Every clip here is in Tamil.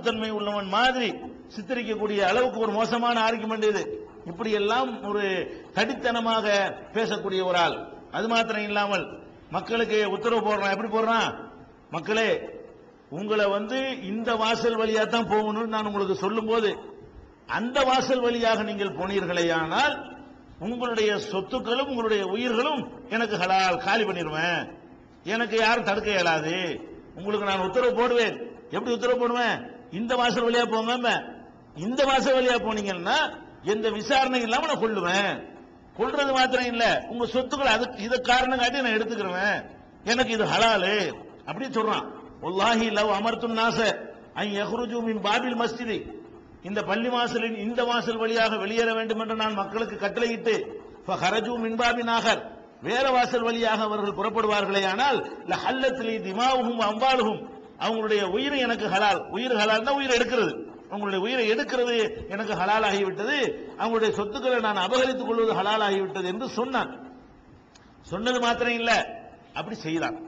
தன்மை உள்ளவன் மாதிரி சித்தரிக்கக்கூடிய அளவுக்கு ஒரு மோசமான ஆர்குமெண்ட் இது. இப்படி எல்லாம் ஒரு தடித்தனமாக பேசக்கூடிய ஒரு ஆள். அது மாத்திரம் இல்லாமல் மக்களுக்கு உத்தரவு போடுறான். எப்படி போடுறான்? மக்களே உங்களை வந்து இந்த வாசல் வழியா தான் போகணும்னு நான் உங்களுக்கு சொல்லும்போது அந்த வாசல் வழியாக நீங்கள் போனீர்களேயானால் உங்களுடைய சொத்துக்களும் உங்களுடைய உயிர்களும் எனக்கு ஹலால் காலி பண்ணிடுவேன் எனக்கு யாரும் தடுக்க இயலாது. உங்களுக்கு நான் உத்தரவு போடுவேன். எப்படி உத்தரவு போடுவேன்? இந்த வாசல் வழியா போங்க இந்த வாசல் வழியா போனீங்கன்னா எந்த விசாரணை இல்லாம நான் கொள்ளுவேன் கொள்றது மாத்திரம் இல்ல. உங்க சொத்துக்கள் அதுக்கு இதை காரணம் காட்டி நான் எடுத்துக்கிறேன் எனக்கு இது ஹலாலு. அப்படி சொல்றான். ஒல்லாஹி லவ் அமர்த்தும் நாச ஐ யஹ்ருஜு மின் பாபில் மஸ்ஜிதி. இந்த பள்ளி வாசலின் இந்த வாசல் வழியாக வெளியேற வேண்டும் என்று நான் மக்களுக்கு கட்டளையிட்டு ஹரஜு மின்பாபி நாகர். வேற வாசல் வழியாக அவர்கள் புறப்படுவார்களே ஆனால் ஹல்லத்திலி திமாவுகும் அம்பாலுகும் அவங்களுடைய உயிரை எனக்கு ஹலால். உயிர் ஹலால் தான் உயிர் எடுக்கிறது. அவங்களுடைய உயிரை எடுக்கிறது எனக்கு ஹலால் ஆகிவிட்டது அவங்களுடைய சொத்துக்களை நான் அபகரித்துக் கொள்வது ஹலால் ஆகிவிட்டது என்று சொன்னான். சொன்னது மாத்திரம் இல்ல. அப்படி செய்தான்.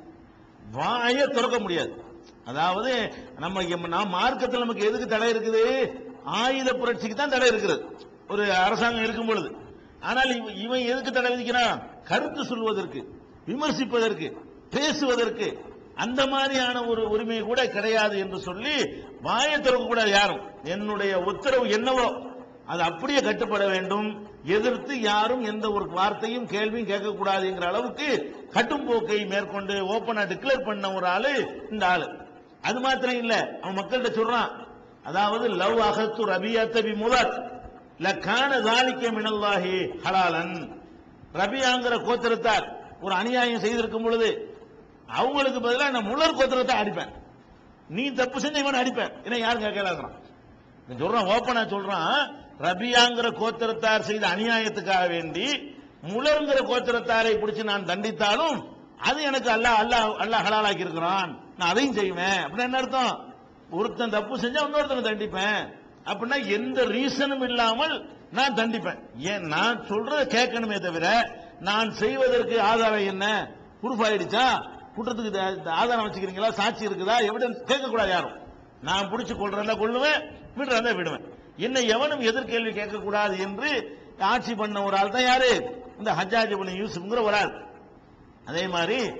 வாயை திறக்க முடியாது. அதாவது நம்ம எம்- நாம் மார்க்கத்தில் நமக்கு எதுக்கு தடை இருக்குது? ஆயுத புரட்சிக்கு தான் தடை இருக்கிறது. ஒரு அரசாங்கம் இருக்கும் பொழுது. ஆனால் இவன் எதுக்கு தடை விதிக்கிறான்? கருத்து சொல்வதற்கு விமர்சிப்பதற்கு பேசுவதற்கு அந்த மாதிரியான ஒரு உரிமை கூட கிடையாது என்று சொல்லி வாயை திறக்க கூடாது யாரும். என்னுடைய உத்தரவு என்னவோ அது அப்படியே கட்டுப்பட வேண்டும். எதிர்த்து யாரும் எந்த ஒரு வார்த்தையும் கேள்வியும் கேட்கக்கூடாதுங்கிற அளவுக்கு கட்டும் போக்கை மேற்கொண்டு ஓப்பனா டிக்ளேர் பண்ண ஒரு ஆளு இந்த ஆளு. அது மாத்திரம் இல்ல அவன் மக்கள்கிட்ட சொல்றான். அதாவது லவ் அகத்து ரபியத்தபி முதல் லக்கான தாலிக்க மினல்லாஹி ஹலாலன். ரபியாங்கிற கோத்திரத்தார் ஒரு அநியாயம் செய்திருக்கும் பொழுது அவங்களுக்கு பதிலாக நான் முழர் கோத்திரத்தை அடிப்பேன். நீ தப்பு செஞ்ச இவன் அடிப்பேன். ஏன்னா யாரும் கேட்கலாங்கிறான் சொல்றான் ஓப்பனா சொல்றான் ரபியாங்கிற கோத்திரத்தார் செய்த அநியாயத்துக்காக வேண்டி முலருங்கிற கோத்திரத்தாரை பிடிச்சு நான் தண்டித்தாலும் அது எனக்கு அல்லா அல்லாஹ் அல்லாஹ் ஹலாலாக்கி இருக்கிறான் நான் அதையும் செய்வேன். அப்படின்னா என்ன அர்த்தம்? ஒருத்தன் தப்பு செஞ்சா இன்னொருத்தனை தண்டிப்பேன். அப்படின்னா எந்த ரீசனும் இல்லாமல் நான் தண்டிப்பேன். ஏன்? நான் சொல்றத கேட்கணுமே தவிர நான் செய்வதற்கு ஆதாரம் என்ன? ப்ரூஃப் ஆயிடுச்சா? குற்றத்துக்கு த- ஆதாரம் வச்சுக்கிறீங்களா? சாட்சி இருக்குதா? எவிடன்ஸ் கேட்கக்கூடாது யாரும். நான் பிடிச்சி கொள்றதா கொள்ளுவேன் விடுறதா விடுவேன். என்னை எவனும் எதிர்கேள்வி கேட்கக்கூடாது என்று ஆட்சி பண்ண ஒரு ஆள் தான் யாரு? இந்த ஹஜ்ஜாஜ் பண்ண யூசுப்ங்கிற ஒரு ஆள். அதே மாதிரி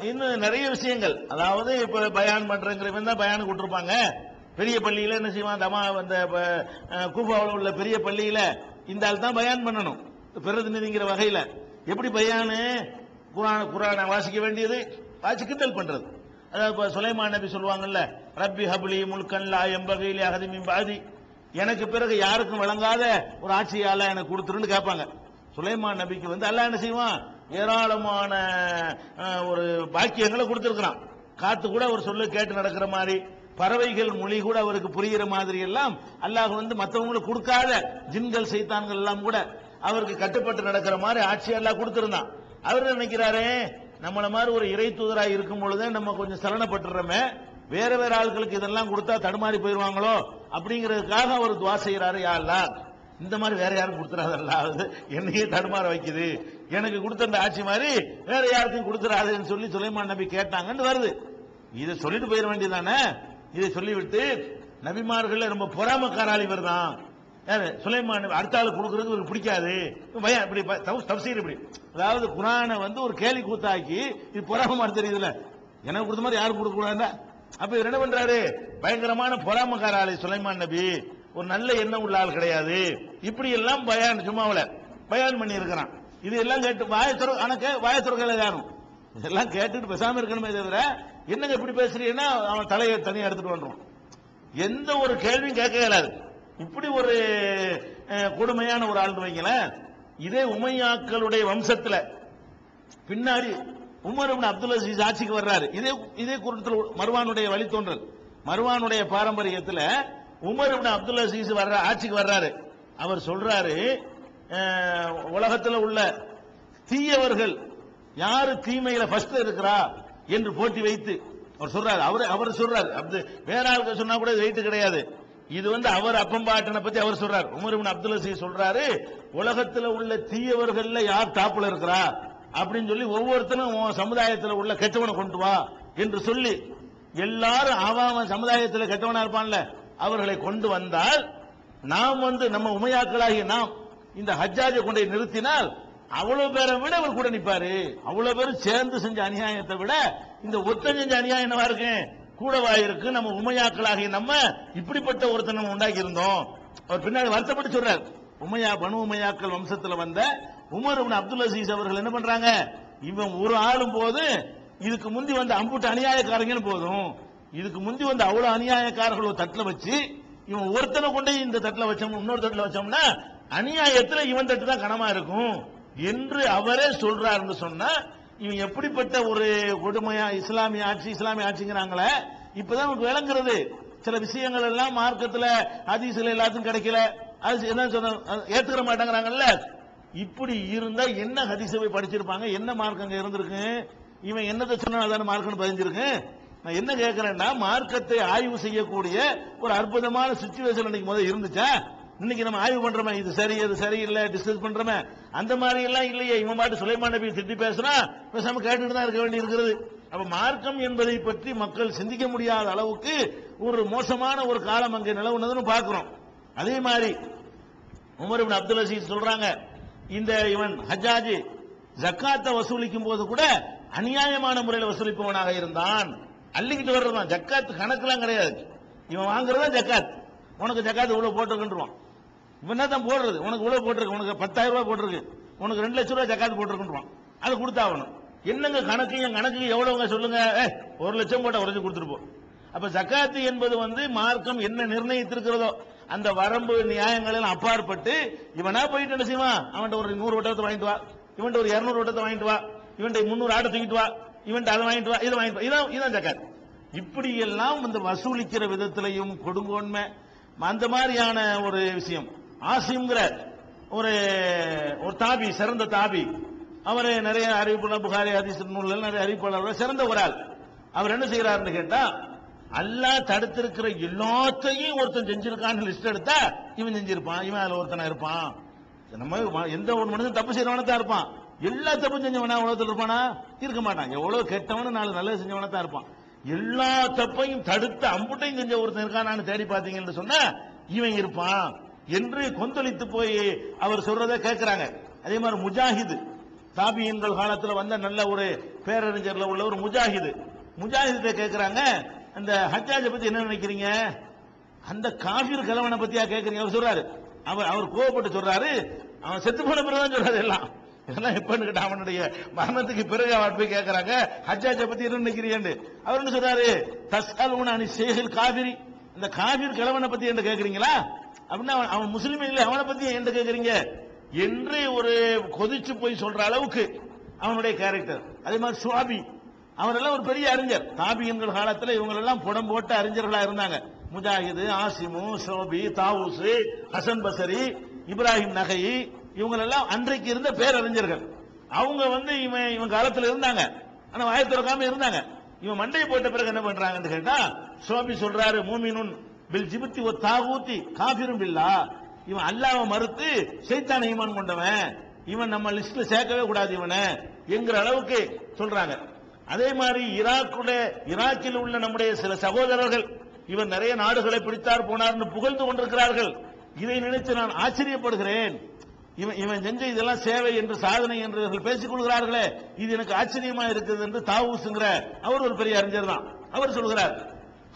இன்னும் நிறைய விஷயங்கள். அதாவது இப்ப பயான் பண்றங்கிறவன் தான் பயானுக்கு விட்டுருப்பாங்க பெரிய பள்ளியில என்ன செய்வான்? தமா அந்த கூபாவில் உள்ள பெரிய பள்ளியில இந்த ஆள் தான் பயான் பண்ணணும். பிரதிநிதிங்கிற வகையில. எப்படி பயானு? குரான குரானை வாசிக்க வேண்டியது வாசி கிண்டல் பண்றது. அதாவது இப்போ சுலைமான் நபி சொல்லுவாங்கல்ல ரப்பி ஹபுலி முல்கன் லா எம்பகையிலே அகதிமின் பாதி எனக்கு பிறகு யாருக்கும் வழங்காத ஒரு ஆட்சியால எனக்கு கொடுத்துருன்னு கேட்பாங்க. சுலைமான் நபிக்கு வந்து அல்ல என்ன செய்வான்? ஏராளமான ஒரு பாக்கியங்களை கொடுத்துருக்கிறான். காத்து கூட அவர் சொல்லு கேட்டு நடக்கிற மாதிரி பறவைகள் மொழி கூட அவருக்கு புரிகிற மாதிரி எல்லாம் அல்லாஹ் வந்து மற்றவங்களுக்கு கொடுக்காத ஜின்கள் செய்தான்கள் எல்லாம் கூட அவருக்கு கட்டுப்பட்டு நடக்கிற மாதிரி ஆட்சி எல்லாம் கொடுத்திருந்தான். அவர் என்ன நினைக்கிறாரே? நம்மள மாதிரி ஒரு இறை தூதராக இருக்கும் பொழுதே நம்ம கொஞ்சம் சலனப்பட்டுறோமே. வேற வேற ஆட்களுக்கு இதெல்லாம் கொடுத்தா தடுமாறி போயிருவாங்களோ அப்படிங்கிறதுக்காக அவர் துவா செய்யறாரு யா இந்த மாதிரி வேற யாரும் கொடுத்துறாதல்ல. அது என்னையே தடுமாற வைக்குது. எனக்கு கொடுத்த அந்த ஆட்சி மாதிரி வேற யாருக்கும் கொடுத்துறாதுன்னு சொல்லி சுலைமான் நபி கேட்டாங்கன்னு வருது. இதை சொல்லிட்டு போயிட வேண்டியதானே இதை சொல்லிவிட்டு நபிமார்கள் ரொம்ப பொறாமக்காராளி இவர் தான் யார்? சுலைமான் நபி அடுத்த ஆள் கொடுக்கறது இவருக்கு பிடிக்காது. பயம் இப்படி ப- தப்சீர் இப்படி. அதாவது குரானை வந்து ஒரு கேலி கூத்தாக்கி இது பொறாம மாதிரி தெரியுதுல்ல. எனக்கு கொடுத்த மாதிரி யாரும் கொடுக்க அப்ப இவர் என்ன பண்றாரு? பயங்கரமான பொறாமக்கார ஆளு சுலைமான் நபி. ஒரு நல்ல எண்ணம் உள்ள ஆள் கிடையாது. இப்படி எல்லாம் பயான் சும்மாவில். பயான் பண்ணி இருக்கிறான் இது எல்லாம் கேட்டு வாயத்துற ஆனா கே- வாயத்துறக்கல யாரும்? இதெல்லாம் கேட்டுட்டு பேசாம இருக்கணுமே தவிர என்னங்க இப்படி பேசுறீங்கன்னா அவன் தலையை தனியாக எடுத்துட்டு வந்துடும் எந்த ஒரு கேள்வியும் கேட்க இயலாது இப்படி ஒரு கொடுமையான ஒரு ஆள்னு வைங்களேன். இதே உமையாக்களுடைய வம்சத்துல பின்னாடி உமர் அப்துல் அசீஸ் ஆட்சிக்கு வர்றாரு. இதே இதே குருத்தில் மருவானுடைய வழித்தோன்றல் மருவானுடைய பாரம்பரியத்தில் உமர் அப்துல் அசீஸ் வர்ற ஆட்சிக்கு வர்றாரு. அவர் சொல்றாரு உலகத்தில் உள்ள தீயவர்கள் யாரு தீமையில ஃபர்ஸ்ட் இருக்கிறா என்று போட்டி வைத்து அவர் சொல்றாரு அவர் அவர் சொல்றாரு அது வேற ஆளுக்கு சொன்னா கூட வெயிட் கிடையாது. இது வந்து அவர் அப்பம்பாட்டனை பத்தி அவர் சொல்றாரு. உமர் அப்துல் அசீஸ் சொல்றாரு உலகத்துல உள்ள தீயவர்கள்ல யார் டாப்ல இருக்கிறா? அப்படின்னு சொல்லி ஒவ்வொருத்தனும் உன் சமுதாயத்துல உள்ள கெட்டவனை கொண்டு வா என்று சொல்லி எல்லாரும் அவன் சமுதாயத்தில் கெட்டவனா இருப்பான்ல அவர்களை கொண்டு வந்தால் நாம் வந்து நம்ம உமையாக்களாகிய நாம் இந்த ஹஜ்ஜாஜை கொண்டை நிறுத்தினால் அவ்வளவு பேரை விட அவர் கூட நிற்பாரு அவ்வளவு பேரும் சேர்ந்து செஞ்ச அநியாயத்தை விட இந்த ஒருத்தன் செஞ்ச அநியாயம் என்னவா இருக்கு? கூடவாயிருக்கு நம்ம உமையாக்களாகிய நம்ம இப்படிப்பட்ட ஒருத்தன் நம்ம உண்டாக்கி இருந்தோம் அவர் பின்னாடி வருத்தப்பட்டு சொல்றார் உமையா பனு உமையாக்கள் வம்சத்துல வந்த உமர் அப்துல் அசீஸ் அவர்கள் என்ன பண்றாங்க? இவன் ஒரு ஆளும் போது இதுக்கு முந்தி வந்த அம்புட்டு அநியாயக்காரங்கன்னு போதும். இதுக்கு முந்தி வந்த அவ்வளவு அநியாயக்காரர்கள் ஒரு வச்சு இவன் ஒருத்தனை கொண்டு இந்த தட்டில் வச்சோம் இன்னொரு தட்டில் வச்சோம்னா அநியாயத்தில் இவன் தட்டு தான் கனமா இருக்கும். என்று அவரே சொல்றாருன்னு சொன்னா இவன் எப்படிப்பட்ட ஒரு கொடுமையா இஸ்லாமிய ஆட்சி இஸ்லாமிய ஆட்சிங்கிறாங்களே இப்பதான் நமக்கு விளங்குறது. சில விஷயங்கள் எல்லாம் மார்க்கத்துல ஹதீஸ்ல எல்லாத்துக்கும் கிடைக்கல. அது என்ன சொன்ன ஏத்துக்கிற மாட்டேங்கிறாங்கல்ல? இப்படி இருந்தா என்ன ஹதிசவை படிச்சிருப்பாங்க? என்ன மார்க் அங்க இருந்திருக்கு? இவன் என்னத்தை சொன்னா அதான மார்க்னு பதிஞ்சிருக்கு. நான் என்ன கேட்கிறேன்னா மார்க்கத்தை ஆய்வு செய்யக்கூடிய ஒரு அற்புதமான சுச்சுவேஷன் அன்னைக்கு முதல்ல இருந்துச்சா? இன்னைக்கு நம்ம ஆய்வு பண்றோமே இது சரி இது சரியில்லை டிஸ்கஸ் பண்றோமே. அந்த மாதிரி எல்லாம் இல்லையே. இவன் பாட்டு சுலைமான் நபி திட்டி பேசுனா பேசாம கேட்டுட்டு தான் இருக்க வேண்டி இருக்கிறது அப்ப மார்க்கம் என்பதை பற்றி மக்கள் சிந்திக்க முடியாத அளவுக்கு ஒரு மோசமான ஒரு காலம் அங்கே நிலவுனதுன்னு பார்க்கிறோம். அதே மாதிரி உமர் இப்னு அப்துல் அசீஸ் சொல்றாங்க இந்த இவன் ஹஜ்ஜாஜி ஜக்காத்தை வசூலிக்கும் போது கூட அநியாயமான முறையில் வசூலிப்பவனாக இருந்தான். அள்ளிக்கிட்டு வர்றதான் ஜக்காத் கணக்கெல்லாம் கிடையாது. இவன் வாங்குறதா ஜக்காத். உனக்கு ஜக்காத் இவ்வளவு போட்டுக்கின்றான் இவன் தான் போடுறது. உனக்கு இவ்வளவு போட்டிருக்கு உனக்கு பத்தாயிரம் ரூபாய் போட்டிருக்கு. உனக்கு ரெண்டு லட்சம் ரூபாய் ஜக்காத்து போட்டிருக்குன்றான். அது கொடுத்தாகணும். என்னங்க கணக்கு என் கணக்கு எவ்வளவுங்க சொல்லுங்க. ஒரு லட்சம் போட்ட உறைஞ்சு கொடுத்துருப்போம் அப்ப ஜக்காத்து என்பது வந்து மார்க்கம் என்ன நிர்ணயித்திருக்கிறதோ அந்த வரம்பு நியாயங்களில் அப்பாற்பட்டு இவனா போயிட்டு என்ன செய்வான்? அவன்கிட்ட ஒரு நூறு வட்டத்தை வாங்கிட்டு வா. இவன்ட்ட ஒரு இரநூறு வட்டத்தை வாங்கிட்டு வா. இவன்ட்ட முந்நூறு ஆட்டை தூக்கிட்டு வா. இவன்ட்ட அதை வாங்கிட்டு வா இதை வாங்கிட்டு வா. இதான் இதான் ஜக்காத். இப்படி எல்லாம் இந்த வசூலிக்கிற விதத்திலையும் கொடுங்கோன்மை. அந்த மாதிரியான ஒரு விஷயம். ஆசிம்ங்கிற ஒரு ஒரு தாபி சிறந்த தாபி. அவர் நிறைய அறிவிப்பாளர் புகாரி ஹதீஸ் நூல்கள் நிறைய அறிவிப்பாளர். சிறந்த ஒரு ஆள். அவர் என்ன செய்யறாருன்னு கேட்டா அல்லாஹ் தடுத்திருக்கிற எல்லாத்தையும் ஒருத்தன் செஞ்சிருக்கான்னு லிஸ்ட் எடுத்தா இவன் செஞ்சிருப்பான் இவன் அதுல ஒருத்தனா இருப்பான். நம்ம எந்த ஒரு மனுஷன் தப்பு செய்யறவன தான் இருப்பான். எல்லா தப்பும் செஞ்சவனா உலகத்தில் இருப்பானா? இருக்க மாட்டான். எவ்வளவு கெட்டவனு நாலு நல்லது செஞ்சவனா தான் இருப்பான். எல்லா தப்பையும் தடுத்து அம்புட்டையும் செஞ்ச ஒருத்தன் இருக்கானான்னு தேடி பார்த்தீங்கன்னு சொன்னா இவன் இருப்பான். என்று கொந்தளித்து போய் அவர் சொல்றதை கேட்கிறாங்க. அதே மாதிரி முஜாஹிது. தாபியன்கள் காலத்தில் வந்த நல்ல ஒரு பேரறிஞர்ல உள்ள ஒரு முஜாஹிது. முஜாஹித கேட்கிறாங்க அந்த ஹஜ்ஜாஜை பத்தி என்ன நினைக்கிறீங்க? அந்த காஃபிர் கலவனை பத்தியா கேட்கறீங்க? அவர் சொல்றாரு. அவர் அவர் கோவப்பட்டு சொல்றாரு. அவன் செத்து போன பிறகுதான் சொல்றாரு எல்லாம். இதெல்லாம் எப்பன்னு கேட்டா அவனுடைய மரணத்துக்கு பிறகு அவர் போய் கேட்கிறாங்க ஹஜ்ஜாஜை பத்தி என்ன நினைக்கிறீங்கன்னு? அவர் என்ன சொல்றாரு? தஸ்அலுன அனி ஷேஹில் காவிரி இந்த காவிர் கிழவனை பத்தி என்ன கேட்கறீங்களா? அப்படின்னா அவன் முஸ்லீம் இல்லை அவனை பத்தி என்ன கேட்குறீங்க என்று ஒரு கொதிச்சு போய் சொல்ற அளவுக்கு அவனுடைய கேரக்டர் அதே மாதிரி சுவாபி. அவரெல்லாம் ஒரு பெரிய அறிஞர். தாபியன்கள் காலத்தில் இவங்களெல்லாம் புடம் போட்ட அறிஞர்களாக இருந்தாங்க. முஜாஹிது ஆசிமு ஷோபி தாவூஸ் ஹசன் பசரி இப்ராஹிம் நகை இவங்களெல்லாம் அன்றைக்கு இருந்த பேரறிஞர்கள். அவங்க வந்து இவன் இவன் காலத்தில் இருந்தாங்க. ஆனால் வாயை திறக்காம இருந்தாங்க. இவன் மண்டையை போட்ட பிறகு என்ன பண்றாங்கன்னு கேட்டா சோபி சொல்றாரு மூமினுன் பில் ஜிபத்தி ஒரு தாகூத்தி காபிரும் பில்லா. இவன் அல்லாஹ்வை மறுத்து சைத்தான ஈமான் கொண்டவன். இவன் நம்ம லிஸ்ட்ல சேர்க்கவே கூடாது இவனை என்கிற அளவுக்கு சொல்றாங்க. அதே மாதிரி ஈராக்குடைய ஈராக்கில் உள்ள நம்முடைய சில சகோதரர்கள் இவர் நிறைய நாடுகளை பிடித்தார் போனார்னு புகழ்ந்து கொண்டிருக்கிறார்கள். இதை நினைத்து நான் ஆச்சரியப்படுகிறேன். இவன் இவன் செஞ்ச இதெல்லாம் சேவை என்று சாதனை என்று இவர்கள் பேசிக் கொள்கிறார்களே இது எனக்கு ஆச்சரியமா இருக்குது என்று தாவூசுங்கிற அவர் ஒரு பெரிய அறிஞர் தான். அவர் சொல்கிறார்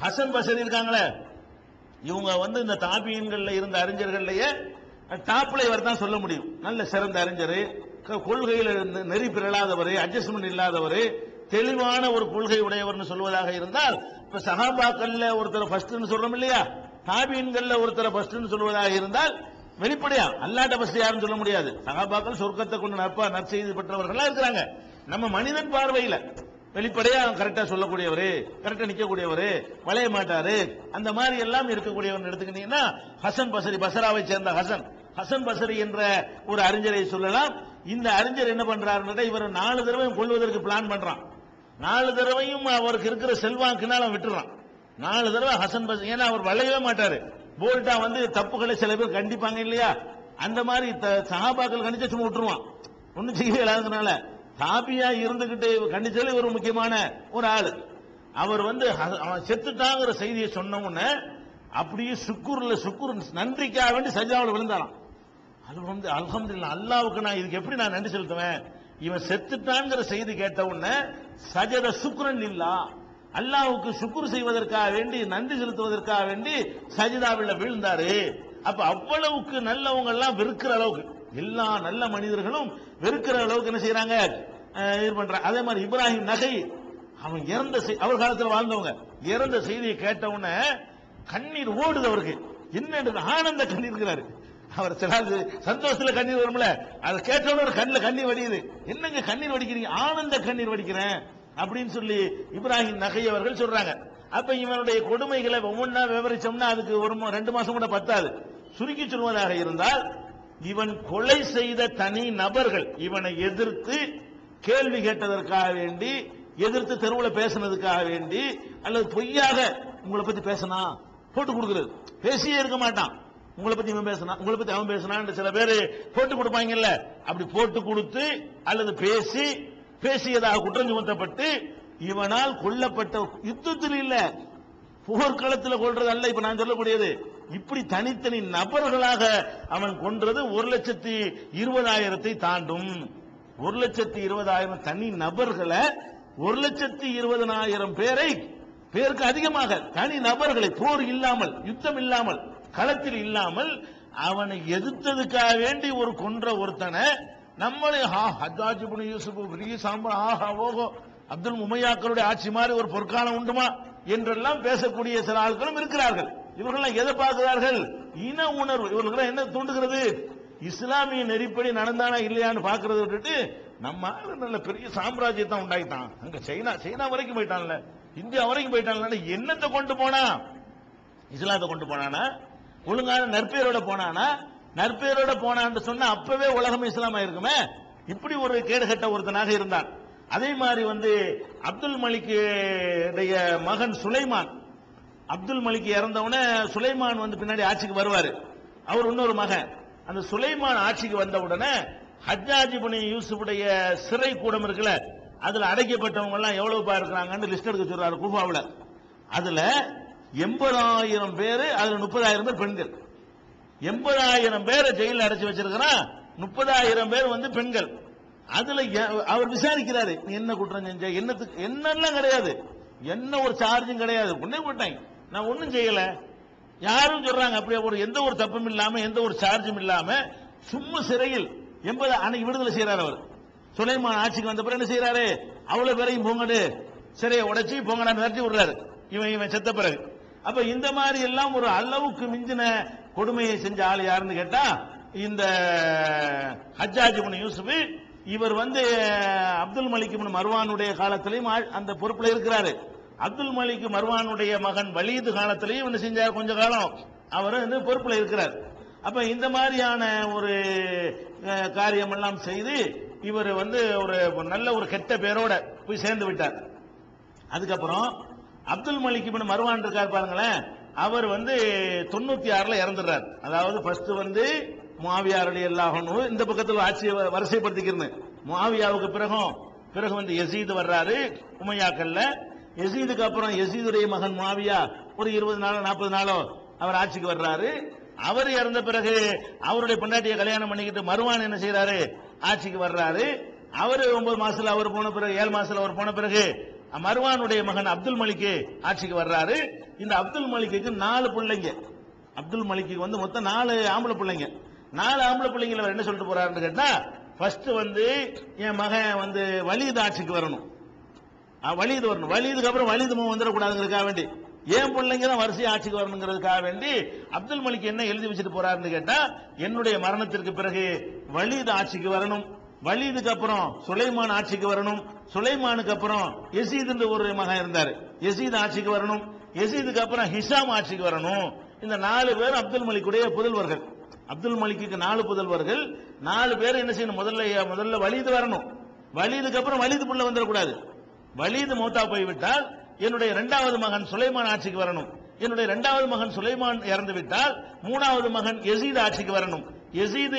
ஹசன் பசரி இருக்காங்களே இவங்க வந்து இந்த தாபியன்கள்ல இருந்த அறிஞர்கள்லயே டாப்ல இவர் தான் சொல்ல முடியும். நல்ல சிறந்த அறிஞர் கொள்கையில் இருந்து நெறி பிறழாதவர் அட்ஜஸ்ட்மெண்ட் இல்லாதவர் தெளிவான ஒரு கொள்கை உடையவர்னு சொல்வதாக இருந்தால் இப்ப சகாபாக்கள்ல ஒருத்தர் ஃபர்ஸ்ட்னு சொல்றோம் இல்லையா? தாபியன்கள்ல ஒருத்தர் ஃபர்ஸ்ட்னு சொல்வதாக இருந்தால் வெளிப்படையா அல்லாட்ட ஃபர்ஸ்ட் யாரும் சொல்ல முடியாது. சகாபாக்கள் சொர்க்கத்தை கொண்டு நற்பா நற்செய்தி பெற்றவர்களா இருக்கிறாங்க. நம்ம மனிதன் பார்வையில வெளிப்படையா கரெக்டா சொல்லக்கூடியவரு கரெக்டா நிக்கக்கூடியவரு வளைய மாட்டாரு. அந்த மாதிரி எல்லாம் இருக்கக்கூடியவர் எடுத்துக்கிட்டீங்கன்னா ஹசன் பசரி பசராவை சேர்ந்த ஹசன். ஹசன் பசரி என்ற ஒரு அறிஞரை சொல்லலாம். இந்த அறிஞர் என்ன பண்றாருன்றத இவர் நாலு தடவையும் கொள்வதற்கு பிளான் பண்றான். நாலு தடவையும் அவருக்கு இருக்கிற செல்வாக்குனால அவன் விட்டுறான். நாலு தடவை ஹசன் பசரி ஏன்னா அவர் வளையவே மாட்டாரு. போல்டா வந்து தப்புகளை சில பேர் கண்டிப்பாங்க இல்லையா? அந்த மாதிரி த- கணிச்சு சும்மா விட்டுருவான். ஒன்னும் செய்ய இல்லாததுனால. சாபியா இருந்துகிட்டு கண்டிச்சாலே ஒரு முக்கியமான ஒரு ஆளு. அவர் வந்து அவன் செத்துட்டாங்கிற செய்தியை சொன்ன உடனே அப்படியே சுக்குர்ல சுக்குர் நன்றிக்காக வேண்டி சஜாவில் விழுந்தாராம். அது வந்து அல்ஹம்துலில்லாஹ் அல்லாவுக்கு நான் இதுக்கு எப்படி நான் நன்றி செலுத்துவேன்? இவன் செத்துட்டாங்கிற செய்தி கேட்ட உடனே சஜத சுக்ரன் இல்லா. அல்லாவுக்கு சுக்குர் செய்வதற்காக வேண்டி நன்றி செலுத்துவதற்காக வேண்டி சஜிதாவில் விழுந்தாரு. அப்ப அவ்வளவுக்கு நல்லவங்க எல்லாம் வெறுக்கிற அளவுக்கு. எல்லா நல்ல மனிதர்களும் வெறுக்கிற அளவுக்கு என்ன செய்யறாங்க? இது பண்ற அதே மாதிரி இப்ராஹிம் நகை அவன் இறந்த அவர் காலத்தில் வாழ்ந்தவங்க இறந்த செய்தியை கேட்டவுடனே கண்ணீர் ஓடுது அவருக்கு. என்ன ஆனந்த கண்ணீர் அவர் சில சந்தோஷத்துல கண்ணீர் வரும்ல அதை கேட்டவுடனே ஒரு கண்ணீர் வடியுது. என்னங்க கண்ணீர் வடிக்கிறீங்க? ஆனந்த கண்ணீர் வடிக்கிறேன் அப்படின்னு சொல்லி இப்ராஹிம் நகை அவர்கள் சொல்றாங்க. அப்ப இவனுடைய கொடுமைகளை ஒவ்வொன்றா விவரிச்சோம்னா அதுக்கு ஒரு மா- ரெண்டு மாசம் கூட பத்தாது. சுருக்கி சொல்வதாக இருந்தால் இவன் கொலை செய்த தனி நபர்கள் இவனை எதிர்த்து கேள்வி கேட்டதற்காக வேண்டி எதிர்த்து தெருவில் பேசுனதுக்காக வேண்டி அல்லது பொய்யாக உங்களை பத்தி பேசினா போட்டு கொடுக்கிறது. பேசியே இருக்க மாட்டான். உங்களை பத்தி இவன் பேசினா உங்களை பத்தி அவன் பேசினான் சில பேர் போட்டு கொடுப்பாங்கல்ல. அப்படி போட்டு கொடுத்து அல்லது பேசி பேசியதாக குற்றம் சுமத்தப்பட்டு இவனால் கொல்லப்பட்ட யுத்தத்தில் இல்ல. போர்க்களத்தில் கொள்றது அல்ல. இப்ப நான் சொல்லக்கூடியது இப்படி தனித்தனி நபர்களாக அவன் கொன்றது ஒரு லட்சத்தி இருபதாயிரத்தை தாண்டும். ஒரு லட்சத்தி இருபதாயிரம் தனி நபர்களை ஒரு லட்சத்தி இருபதனாயிரம் பேரை பேருக்கு அதிகமாக தனி நபர்களை போர் இல்லாமல் யுத்தம் இல்லாமல் களத்தில் இல்லாமல் அவனை எதிர்த்ததுக்காக வேண்டி ஒரு கொன்ற ஒருத்தனை நம்மளே ஹா ஹஜாஜ் புனி யூசுப் சாம்பா ஆஹா ஓஹோ அப்துல் முமையாக்களுடைய ஆட்சி மாதிரி ஒரு பொற்காலம் உண்டுமா என்றெல்லாம் பேசக்கூடிய சில ஆட்களும் இருக்கிறார்கள். இவர்கள் எதை பார்க்கிறார்கள்? இன உணர்வு. இவர்கள் என்ன தூண்டுகிறது? இஸ்லாமிய நெறிப்படி நடந்தானா இல்லையான்னு பாக்குறத விட்டுட்டு நம்ம நல்ல பெரிய சாம்ராஜ்யத்தை உண்டாயிட்டான் அங்க சைனா சைனா வரைக்கும் போயிட்டான்ல. இந்தியா வரைக்கும் போயிட்டான்ல. என்னத்தை கொண்டு போனா? இஸ்லாத்தை கொண்டு போனானா? ஒழுங்கான நற்பெயரோட போனானா? நற்பெயரோட போனான்னு சொன்னா அப்பவே உலகம் இஸ்லாமா இருக்குமே இப்படி ஒரு கேடுகட்ட ஒருத்தனாக இருந்தான். அதே மாதிரி வந்து அப்துல் மலிக்குடைய மகன் சுலைமான். அப்துல் மலிக் இறந்தவுடனே சுலைமான் வந்து பின்னாடி ஆட்சிக்கு வருவார். அவர் இன்னொரு மகன். அந்த சுலைமான் ஆட்சிக்கு வந்த உடனே ஹஜ்ஜாஜி புனி யூசுஃபுடைய சிறை கூடம் இருக்குல்ல அதுல அடைக்கப்பட்டவங்க எல்லாம் எவ்வளவு பேர் இருக்கிறாங்கன்னு லிஸ்ட் எடுக்க சொல்றாரு குஃபாவில். அதுல எண்பதாயிரம் பேர் அதுல முப்பதாயிரம் பேர் பெண்கள். எண்பதாயிரம் பேரை ஜெயிலில் அடைச்சு வச்சிருக்கிறான் முப்பதாயிரம் பேர் வந்து பெண்கள். அதுல அவர் விசாரிக்கிறாரு நீ என்ன குற்றம் செஞ்ச? என்னத்துக்கு என்னெல்லாம் கிடையாது. என்ன ஒரு சார்ஜும் கிடையாது. உடனே போட்டாங்க. நான் ஒன்றும் செய்யல. யாரும் சொல்றாங்க அப்படியே ஒரு எந்த ஒரு தப்பும் இல்லாம எந்த ஒரு சார்ஜும் இல்லாம சும்மா சிறையில் எண்பது அன்னைக்கு விடுதலை செய்யறாரு அவர். சுலைமான் ஆட்சிக்கு வந்த பிறகு என்ன செய்யறாரு அவ்வளவு பேரையும் போங்கடு சிறையை உடைச்சி போங்கடா நிறுத்தி விடுறாரு. இவன் இவன் செத்த பிறகு. அப்ப இந்த மாதிரி எல்லாம் ஒரு அளவுக்கு மிஞ்சின கொடுமையை செஞ்ச ஆள் யாருன்னு கேட்டா இந்த ஹஜ்ஜாஜ் யூசுப் இவர் வந்து அப்துல் மலிக் மர்வானுடைய காலத்திலையும் அந்த பொறுப்புல இருக்கிறாரு. அப்துல் மலிக் மர்வானுடைய மகன் வலீது காலத்திலையும் என்ன செஞ்சார் கொஞ்ச காலம். அவர் வந்து பொறுப்பில் இருக்கிறார். அப்ப இந்த மாதிரியான ஒரு காரியம் எல்லாம் செய்து இவர் வந்து ஒரு நல்ல ஒரு கெட்ட பேரோட போய் சேர்ந்து விட்டார். அதுக்கப்புறம் அப்துல் மலிக் இப்னு மருவான் இருக்கார் பாருங்களேன். அவர் வந்து தொண்ணூத்தி ஆறுல இறந்துடுறார். அதாவது ஃபர்ஸ்ட் வந்து மாவியாருடைய எல்லாகணும் இந்த பக்கத்தில் ஆட்சியை வரிசைப்படுத்திக்கிறது மாவியாவுக்கு பிறகும் பிறகு வந்து எசீது வர்றாரு உமையாக்கல்ல எசீதுக்கு அப்புறம் எசீதுடைய மகன் மாவியா ஒரு இருபது நாளோ நாற்பது நாளோ அவர் ஆட்சிக்கு வர்றாரு. அவர் இறந்த பிறகு அவருடைய பொண்டாட்டியை கல்யாணம் பண்ணிக்கிட்டு மருவான் என்ன செய்யறாரு ஆட்சிக்கு வர்றாரு. அவரு ஒன்பது மாசத்துல அவர் போன பிறகு ஏழு மாசத்துல அவர் போன பிறகு மருவானுடைய மகன் அப்துல் மலிக்கு ஆட்சிக்கு வர்றாரு. இந்த அப்துல் மலிக்கு நாலு பிள்ளைங்க. அப்துல் மலிக்கு வந்து மொத்தம் நாலு ஆம்பளை பிள்ளைங்க. நாலு ஆம்பளை பிள்ளைங்கள அவர் என்ன சொல்லிட்டு போறாருன்னு கேட்டா ஃபர்ஸ்ட் வந்து என் மகன் வந்து வலிது ஆட்சிக்கு வரணும். வலிது வரணும். வலிதுக்கு அப்புறம் வலிது முகம் வந்துடக்கூடாதுங்கிறதுக்காக வேண்டி. ஏன் பிள்ளைங்க தான் வரிசை ஆட்சிக்கு வரணுங்கிறதுக்காக வேண்டி அப்துல் மலிக் என்ன எழுதி வச்சுட்டு போறாருன்னு கேட்டா என்னுடைய மரணத்திற்கு பிறகு வலிது ஆட்சிக்கு வரணும். வலிதுக்கு அப்புறம் சுலைமான் ஆட்சிக்கு வரணும். சுலைமானுக்கு அப்புறம் யசீத் ஒரு மகன் இருந்தார். எசீத் ஆட்சிக்கு வரணும். எசீதுக்கு அப்புறம் ஹிஷாம் ஆட்சிக்கு வரணும். இந்த நாலு பேர் அப்துல் மலிக்குடைய புதல்வர்கள். அப்துல் மலிக்கு நாலு புதல்வர்கள். நாலு பேர் என்ன செய்யணும்? முதல்ல முதல்ல வலிது வரணும். வலிதுக்கு அப்புறம் வலிது புள்ள வந்துடக்கூடாது. வலீது மௌத்தா போய்விட்டால் என்னுடைய இரண்டாவது மகன் சுலைமான் ஆட்சிக்கு வரணும். என்னுடைய இரண்டாவது மகன் சுலைமான் இறந்து விட்டால் மூணாவது மகன் எசீத் ஆட்சிக்கு வரணும். எசீது